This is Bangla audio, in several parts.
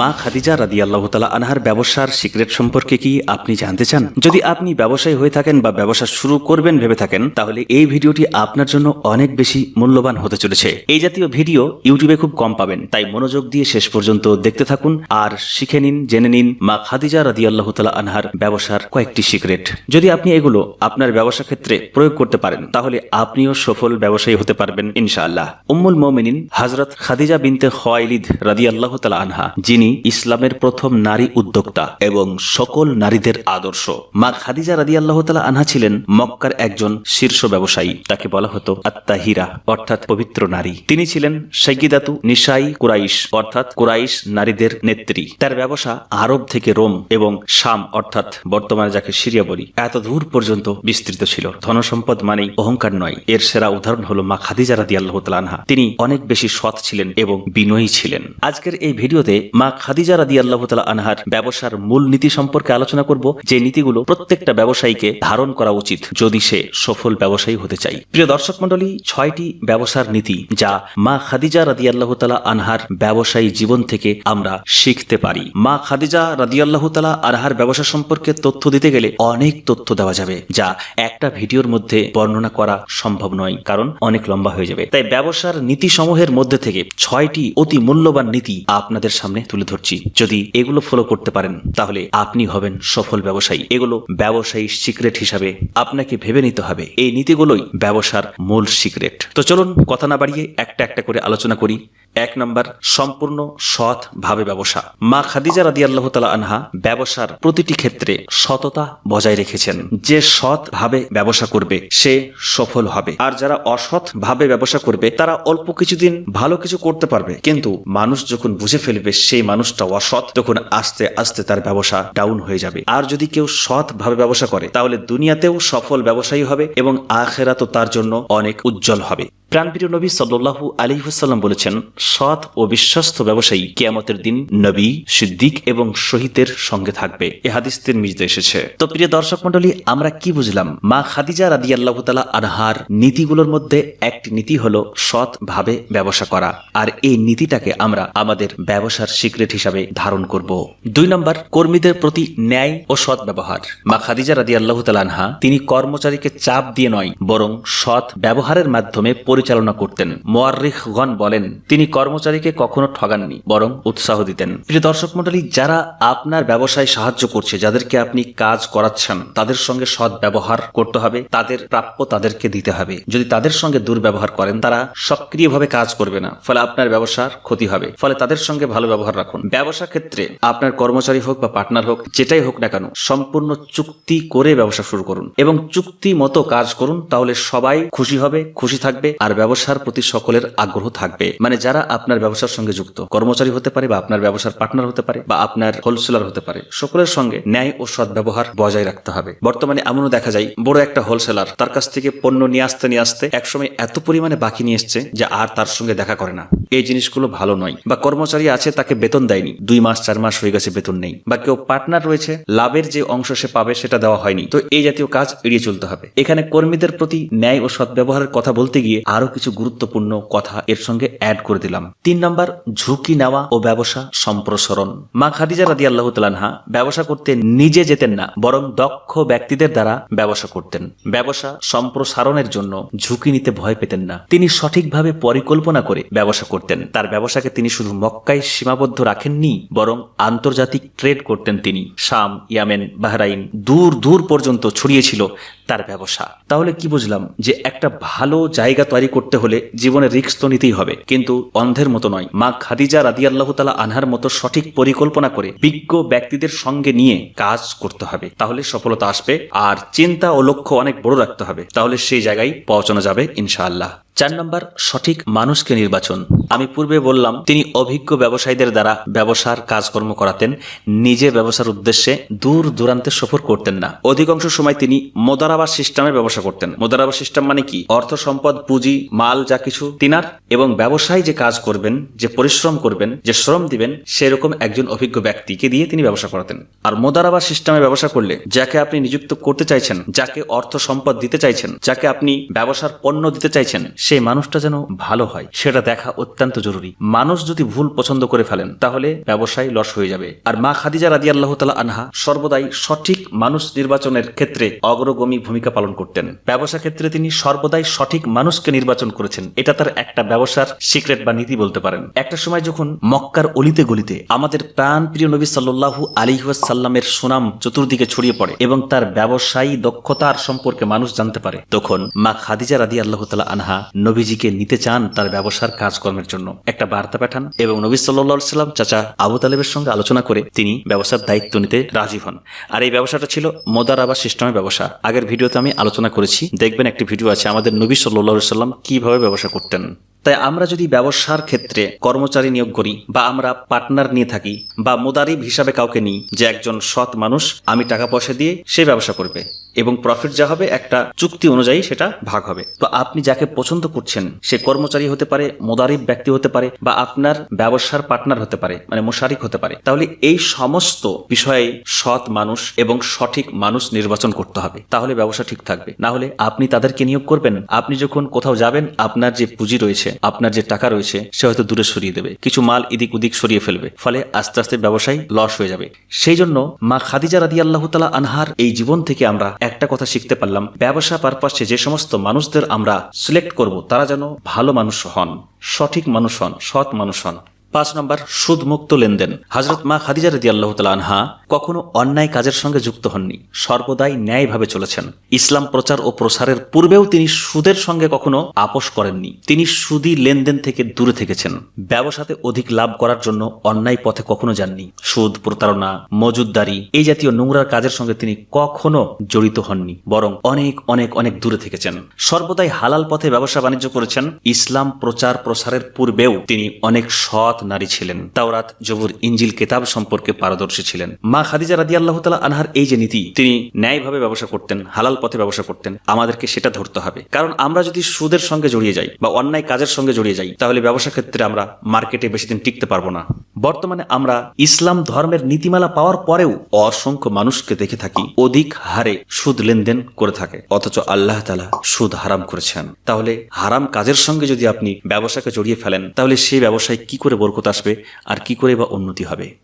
মা খাদিজা রাদি আল্লাহ তালা আনহার ব্যবসার সিক্রেট সম্পর্কে কি আপনি জানতে চান? যদি আপনি ব্যবসায়ী হয়ে থাকেন বা ব্যবসা শুরু করবেন ভেবে থাকেন, তাহলে এই ভিডিওটি আপনার জন্য অনেক বেশি মূল্যবান হতে চলেছে। এই জাতীয় ভিডিও ইউটিউবে খুব কম পাবেন, তাই মনোযোগ দিয়ে শেষ পর্যন্ত দেখতে থাকুন আর শিখে নিন, জেনে নিন মা খাদিজা রাদি আল্লাহ তালা আনহার ব্যবসার কয়েকটি সিক্রেট। যদি আপনি এগুলো আপনার ব্যবসা ক্ষেত্রে প্রয়োগ করতে পারেন, তাহলে আপনিও সফল ব্যবসায়ী হতে পারবেন ইনশাআল্লাহ। উম্মুল মোমিনিন হজরত খাদিজা বিনতে খোয়াইলিদ রাদি আল্লাহ তালা আনহা, যিনি ইসলামের প্রথম নারী উদ্যোক্তা এবং সকল নারীদের আদর্শ। মা খাদিজা রাদি আল্লাহ তালা আনহা ছিলেন মক্কার একজন শীর্ষ ব্যবসায়ী। তাকে বলা হতো আত্মাহিরা অর্থাৎ পবিত্র নারী। তিনি ছিলেন সৈগিদাতু নিশাই কুরাইশ, অর্থাৎ কুরাইশ নারীদের নেত্রী। তার ব্যবসা আরব থেকে রোম এবং শাম, অর্থাৎ বর্তমানে যাকে সিরিয়া বলি, এত দূর পর্যন্ত বিস্তৃত ছিল। ধনসম্পদ মানেই অহংকার নয়। এর সেরা উদাহরণ হলো মা খাদিজা রাদি আল্লাহ আনহা। তিনি অনেক বেশি সৎ ছিলেন এবং বিনয়ী ছিলেন। আজকের এই ভিডিওতে মা খাদিজা রাদি আল্লাহ তালা আনহার ব্যবসার মূল নীতি সম্পর্কে আলোচনা করব, যে নীতিগুলো প্রত্যেকটা ব্যবসায়ীকে ধারণ করা উচিত যদি সে সফল ব্যবসায়ী হতে চাই প্রিয় দর্শক মন্ডলী ছয়টি ব্যবসার নীতি যা মা খাদিজা রাদি আল্লাহ আনহার ব্যবসায়ী জীবন থেকে আমরা শিখতে পারি। মা খাদিজা রাদি আল্লাহ আনহার ব্যবসা সম্পর্কে তথ্য দিতে গেলে অনেক তথ্য দেওয়া যাবে, যা একটা ভিডিওর মধ্যে বর্ণনা করা সম্ভব নয়, কারণ অনেক লম্বা হয়ে যাবে। তাই ব্যবসার নীতি সমূহের মধ্যে থেকে ছয়টি অতি মূল্যবান নীতি আপনাদের সামনে তুলে ধরছি। যদি এগুলো ফলো করতে পারেন, তাহলে আপনি হবেন সফল ব্যবসায়ী। এগুলো ব্যবসায়ী সিক্রেট হিসাবে আপনাকে ভেবে নিতে হবে। এই নীতিগুলোই ব্যবসার মূল সিক্রেট তো চলুন, কথা না বাড়িয়ে একটা একটা করে আলোচনা করি। এক নম্বর, সম্পূর্ণ সৎ ভাবে ব্যবসা। মা খাদিজা রাদি আল্লাহ তালা আনহা ব্যবসার প্রতিটি ক্ষেত্রে সততা বজায় রেখেছেন। যে সৎ ভাবে ব্যবসা করবে, সে সফল হবে। আর যারা অসৎ ভাবে ব্যবসা করবে, তারা অল্প কিছুদিন ভালো কিছু করতে পারবে। কিন্তু মানুষ যখন বুঝে ফেলবে সেই মানুষটা অসৎ, তখন আস্তে আস্তে তার ব্যবসা ডাউন হয়ে যাবে। আর যদি কেউ সৎ ভাবে ব্যবসা করে, তাহলে দুনিয়াতেও সফল ব্যবসায়ী হবে এবং আখেরা তো তার জন্য অনেক উজ্জ্বল হবে। প্রাণপ্রিয় নবী সাল্লু আলী হুসাল্লাম বলেছেন সৎ ও বিশ্বস্ত ব্যবসায়ী কেয়ামতের দিন নবী, সিদ্দিক এবং শহীদের সঙ্গে থাকবে। এ হাদিস তিরমিজতে এসেছে। তো প্রিয় দর্শক মন্ডলী আমরা কি বুঝলাম? মা খাদিজা রাদি আল্লাহ তালা আনহার নীতিগুলোর মধ্যে একটি নীতি হলো সৎ ভাবে ব্যবসা করা। আর এই নীতিটাকে আমরা আমাদের ব্যবসার সিক্রেট হিসাবে ধারণ করব। দুই নম্বর, কর্মীদের প্রতি ন্যায় ও সৎ ব্যবহার। মা খাদিজা রাদি আল্লাহ আনহা, তিনি কর্মচারীকে চাপ দিয়ে নয়, বরং সৎ ব্যবহারের মাধ্যমে পরিচালনা করতেন। মোয়ারিখগণ বলেন, তিনি কর্মচারীকে কখনো ঠগাননি, বরং উৎসাহ দিতেন। প্রিয় দর্শক মন্ডলী যারা আপনার ব্যবসায় সাহায্য করছে, যাদেরকে আপনি কাজ করাচ্ছেন, তাদের সঙ্গে সৎ ব্যবহার করতে হবে, তাদের প্রাপ্য তাদেরকে দিতে হবে। যদি তাদের সঙ্গে দুর্ব্যবহার করেন, তারা সক্রিয়ভাবে কাজ করবে না, ফলে আপনার ব্যবসার ক্ষতি হবে। ফলে তাদের সঙ্গে ভালো ব্যবহার রাখুন। ব্যবসা ক্ষেত্রে আপনার কর্মচারী হোক বা পার্টনার হোক, যেটাই হোক না কেন, সম্পূর্ণ চুক্তি করে ব্যবসা শুরু করুন এবং চুক্তি মতো কাজ করুন, তাহলে সবাই খুশি হবে, খুশি থাকবে, আর ব্যবসার প্রতি সকলের আগ্রহ থাকবে। মানে যারা আপনার ব্যবসার সঙ্গে যুক্ত। কর্মচারী হতে পারে বা আপনার ব্যবসার পার্টনার হতে পারে বা আপনার হোলসেলার হতে পারে। সকলের সঙ্গে ন্যায় ও সৎ ব্যবহার বজায় রাখতে হবে। বর্তমানে এমনও দেখা যায়, বড় একটা হোলসেলার তার কাছ থেকে পণ্য নিয়ে আসতে নিয়ে আসতে একসময় এত পরিমাণে বাকি নিয়ে এসছে যে আর তার সঙ্গে দেখা করে না। এই জিনিসগুলো ভালো নয়। বা কর্মচারী আছে, তাকে বেতন দেয়নি। দুই মাস, চার মাস হয়ে গেছে বেতন নেই। বা কেউ পার্টনার রয়েছে, লাভের যে অংশ সে পাবে, সেটা দেওয়া হয়নি। তো এই জাতীয় কাজ এড়িয়ে চলতে হবে। এখানে কর্মীদের প্রতি ন্যায় ও সৎ ব্যবহারের কথা বলতে গিয়ে আরও কিছু গুরুত্বপূর্ণ কথা এর সঙ্গে অ্যাড করে দিলাম। তিন নম্বর, ঝুঁকি নেওয়া ও ব্যবসা সম্প্রসারণ। মা খাদিজা রাদি আল্লাহ তালানহা ব্যবসা করতে নিজে যেতেন না, বরং দক্ষ ব্যক্তিদের দ্বারা ব্যবসা করতেন। ব্যবসা সম্প্রসারণের জন্য ঝুঁকি নিতে ভয় পেতেন না। তিনি সঠিকভাবে পরিকল্পনা করে ব্যবসা করতেন। তার ব্যবসাকে তিনি শুধু মক্কায় সীমাবদ্ধ রাখেননি, বরং আন্তর্জাতিক ট্রেড করতেন তিনি। শাম, ইয়ামেন, বাহরাইন দূর দূর পর্যন্ত ছড়িয়েছিল তার ব্যবসা। তাহলে কি বুঝলাম যে একটা ভালো জায়গা তৈরি করতে হলে জীবনে রিস্ক তো নিতেই হবে। কিন্তু অন্ধের মতো নয়। মা খাদিজা রাদি আল্লাহ তালা আনহার মতো সঠিক পরিকল্পনা করে বিজ্ঞ ব্যক্তিদের সঙ্গে নিয়ে কাজ করতে হবে। তাহলে সফলতা আসবে আর চিন্তা ও লক্ষ্য অনেক বড় রাখতে হবে। তাহলে সেই জায়গায় পৌঁছানো যাবে ইনশাআল্লাহ। চার নম্বর, সঠিক মানুষকে নির্বাচন। আমি পূর্বে বললাম, তিনি অভিজ্ঞ ব্যবসায়ীদের দ্বারা ব্যবসার কাজকর্ম করাতেন। নিজে ব্যবসার উদ্দেশ্যে দূর দূরান্তে সফর করতেন না। অধিকাংশ সময় তিনি মোদারাবা সিস্টেমে ব্যবসা করতেন। মোদারাবা সিস্টেম মানে কি? অর্থ সম্পদ, পুঁজি, মাল, যা কিছু, তিনার এবং ব্যবসায় যে কাজ করবেন, যে পরিশ্রম করবেন, যে শ্রম দিবেন, সেরকম একজন অভিজ্ঞ ব্যক্তিকে দিয়ে তিনি ব্যবসা করাতেন। আর মোদারাবা সিস্টেমে ব্যবসা করলে, যাকে আপনি নিযুক্ত করতে চাইছেন, যাকে অর্থ সম্পদ দিতে চাইছেন, যাকে আপনি ব্যবসার পণ্য দিতে চাইছেন, সেই মানুষটা যেন ভালো হয়, সেটা দেখা অত্যন্ত জরুরি। মানুষ যদি ভুল পছন্দ করে ফেলেন, তাহলে ব্যবসায় লস হয়ে যাবে। আর মা খাদিজা রাদি আল্লাহ তালা আনহা সর্বদাই সঠিক মানুষ নির্বাচনের ক্ষেত্রে অগ্রগমী ভূমিকা পালন করতেন। ব্যবসা ক্ষেত্রে তিনি সর্বদাই সঠিক মানুষকে নির্বাচন করেছেন। এটা তার একটা ব্যবসার সিক্রেট বা নীতি বলতে পারেন। একটা সময় যখন মক্কার অলিতে গলিতে আমাদের প্রাণ প্রিয় নবী সাল্লাহু আলিহাসাল্লামের সুনাম চতুর্দিকে ছড়িয়ে পড়ে এবং তার ব্যবসায়ী দক্ষতার সম্পর্কে মানুষ জানতে পারে, তখন মা খাদিজা রাদি আল্লাহ তালা আনহা নবীজিকে নিতে চান তার ব্যবসার কাজকর্মের জন্য। একটা বার্তা পাঠান এবং নবী সাল্লাহ সাল্লাম চাচা আবু তালেবের সঙ্গে আলোচনা করে তিনি ব্যবসার দায়িত্ব নিতে রাজি হন। আর এই ব্যবসাটা ছিল মোদার মোদারাবা সিস্টেমের ব্যবসা। আগের ভিডিওতে আমি আলোচনা করেছি। দেখবেন একটি ভিডিও আছে আমাদের নবী সাল্লাহ সাল্লাম কীভাবে ব্যবসা করতেন। তাই আমরা যদি ব্যবসার ক্ষেত্রে কর্মচারী নিয়োগ করি বা আমরা পার্টনার নিয়ে থাকি বা মোদারিব হিসাবে কাউকে নিই যে একজন সৎ মানুষ, আমি টাকা পয়সা দিয়ে সে ব্যবসা করবে। এবং প্রফিট যা হবে একটা চুক্তি অনুযায়ী সেটা ভাগ হবে। তো আপনি যাকে পছন্দ করছেন, সে কর্মচারী হতে পারে, মোদারিব ব্যক্তি হতে পারে, বা আপনার ব্যবসার পার্টনার হতে পারে মানে মোশারিক হতে পারে, তাহলে এই সমস্ত বিষয়ে সৎ মানুষ এবং সঠিক মানুষ নির্বাচন করতে হবে। তাহলে ব্যবসা ঠিক থাকবে। না হলে আপনি তাদেরকে নিয়োগ করবেন, আপনি যখন কোথাও যাবেন, আপনার যে পুঁজি রয়েছে, আপনার যে টাকা রয়েছে, সে হয়তো দূরে সরিয়ে দেবে। কিছু মাল এদিক ওদিক সরিয়ে ফেলবে, ফলে আস্তে আস্তে ব্যবসায় লস হয়ে যাবে। সেই জন্য মা খাদিজা রাদি আল্লাহ তালা আনহার এই জীবন থেকে আমরা একটা কথা শিখতে পারলাম। ব্যবসা পারপাসে যে সমস্ত মানুষদের আমরা সিলেক্ট করব, তারা যেন ভালো মানুষ হন, সঠিক মানুষ হন, সৎ মানুষ হন। পাঁচ নম্বর, সুদমুক্ত লেনদেন। হজরত মা খাদিজা রদি আল্লাহ আনহা কখনো অন্যায় কাজের সঙ্গে যুক্ত হননি, সর্বদাই ন্যায়ভাবে চলেছেন। ইসলাম প্রচার ও প্রসারের পূর্বেও তিনি সুদের সঙ্গে কখনো আপোষ করেননি। তিনি সুদি লেনদেন থেকে দূরে থেকেছেন। ব্যবসাতে অধিক লাভ করার জন্য অন্যায় পথে কখনো যাননি। সুদ প্রতারণা, মজুদদারি, এই জাতীয় নোংরার কাজের সঙ্গে তিনি কখনো জড়িত হননি, বরং অনেক অনেক অনেক দূরে থেকেছেন। সর্বদাই হালাল পথে ব্যবসা বাণিজ্য করেছেন। ইসলাম প্রচার প্রসারের পূর্বেও তিনি অনেক সৎ নারী ছিলেন। তাওরাত জবুর ইঞ্জিল কেতাব সম্পর্কে পারদর্শী ছিলেন। মা খাদিজা রাদি আল্লাহ তালা আনহার এই যে নীতি, তিনি ন্যায়ভাবে ব্যবসা করতেন, হালাল পথে ব্যবসা করতেন, আমাদেরকে সেটা ধরতে হবে। কারণ আমরা যদি সুদের সঙ্গে জড়িয়ে যাই বা অন্যায় কাজের সঙ্গে জড়িয়ে যাই, তাহলে ব্যবসা ক্ষেত্রে আমরা মার্কেটে বেশি দিন টিকতে পারব না। বর্তমানে আমরা ইসলাম ধর্মের নীতিমালা পাওয়ার পরেও অসংখ্য মানুষকে দেখে থাকি, অধিক হারে সুদ লেনদেন করে থাকে, অথচ আল্লাহ তালা সুদ হারাম করেছেন। তাহলে হারাম কাজের সঙ্গে যদি আপনি ব্যবসাকে জড়িয়ে ফেলেন, তাহলে সেই ব্যবসায় কি করে বরকত আসবে আর কি করে বা উন্নতি হবে?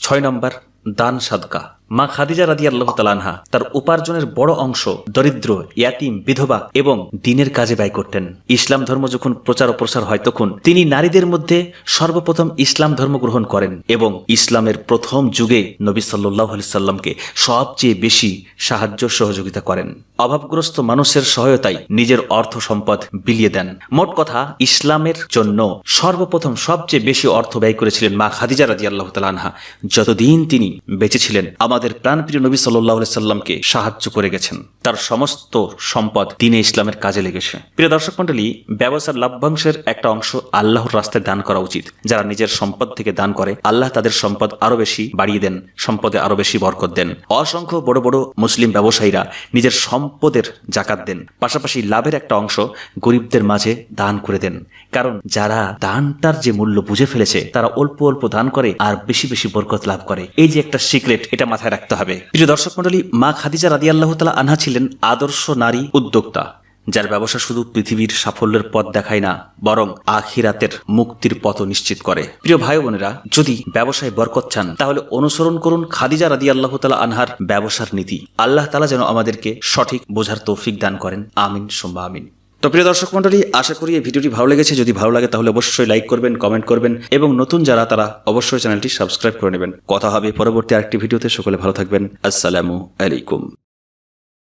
ছয় নম্বর দান সাদকা। মা খাদিজা রাদি আল্লাহ তালানহা তার উপার্জনের বড় অংশ দরিদ্র, ইয়াতিম, বিধবা এবং দিনের কাজে ব্যয় করতেন। ইসলাম ধর্ম যখন প্রচার প্রসার হয় তখন তিনি নারীদের মধ্যে সর্বপ্রথম ইসলাম ধর্ম গ্রহণ করেন এবং ইসলামের প্রথম যুগে নবী সাল্লাহ সাল্লামকে সবচেয়ে বেশি সাহায্য সহযোগিতা করেন। অভাবগ্রস্ত মানুষের সহায়তায় নিজের অর্থ সম্পদ বিলিয়ে দেন। মোট কথা, ইসলামের জন্য সর্বপ্রথম সবচেয়ে বেশি অর্থ ব্যয় করেছিলেন মা খাদিজা রাজি আল্লাহ তালানহা যতদিন তিনি বেঁচে ছিলেন আমাদের প্রাণপ্রিয় নবী সাল্লাহ সাল্লামকে সাহায্য করে গেছেন। তার সমস্ত সম্পদ দিনে ইসলামের কাজে লেগেছে। প্রিয় দর্শক মন্ডলী ব্যবসার লাভ্যাংশের একটা অংশ আল্লাহর রাস্তায় দান করা উচিত। যারা নিজের সম্পদ থেকে দান করে, আল্লাহ তাদের সম্পদ আরও বেশি বাড়িয়ে দেন, সম্পদে আরও বেশি বরকত দেন। অসংখ্য বড় বড় মুসলিম ব্যবসায়ীরা নিজের সম্পদের জাকাত দেন। পাশাপাশি লাভের একটা অংশ গরিবদের মাঝে দান করে দেন। কারণ যারা দানটার যে মূল্য বুঝে ফেলেছে, তারা অল্প অল্প দান করে আর বেশি বেশি বরকত লাভ করে। এই যে একটা সিক্রেট, এটা মাথায় রাখতে হবে। প্রিয় দর্শক মন্ডলী মা খাদিজা রাদি আল্লাহ তালা আনহা ছিলেন আদর্শ নারী উদ্যোক্তা, যার ব্যবসা শুধু পৃথিবীর সাফল্যের পথ দেখায় না, বরং আখিরাতের মুক্তির পথ নিশ্চিত করে। প্রিয় ভাই বোনেরা, যদি ব্যবসায় বরকত চান, তাহলে অনুসরণ করুন খাদিজা রাদি আল্লাহ তালা আনহার ব্যবসার নীতি। আল্লাহ তালা যেন আমাদেরকে সঠিক বোঝার তৌফিক দান করেন। আমিন সোম্বা আমিন। তো প্রিয় দর্শক মন্ডলী আশা করি এই ভিডিওটি ভালো লেগেছে। যদি ভালো লাগে, তাহলে অবশ্যই লাইক করবেন কমেন্ট করবেন এবং নতুন যারা, তারা অবশ্যই চ্যানেলটি সাবস্ক্রাইব করে নেবেন। কথা হবে পরবর্তী আরেকটি ভিডিওতে। সকলে ভালো থাকবেন। আসসালামু আলাইকুম।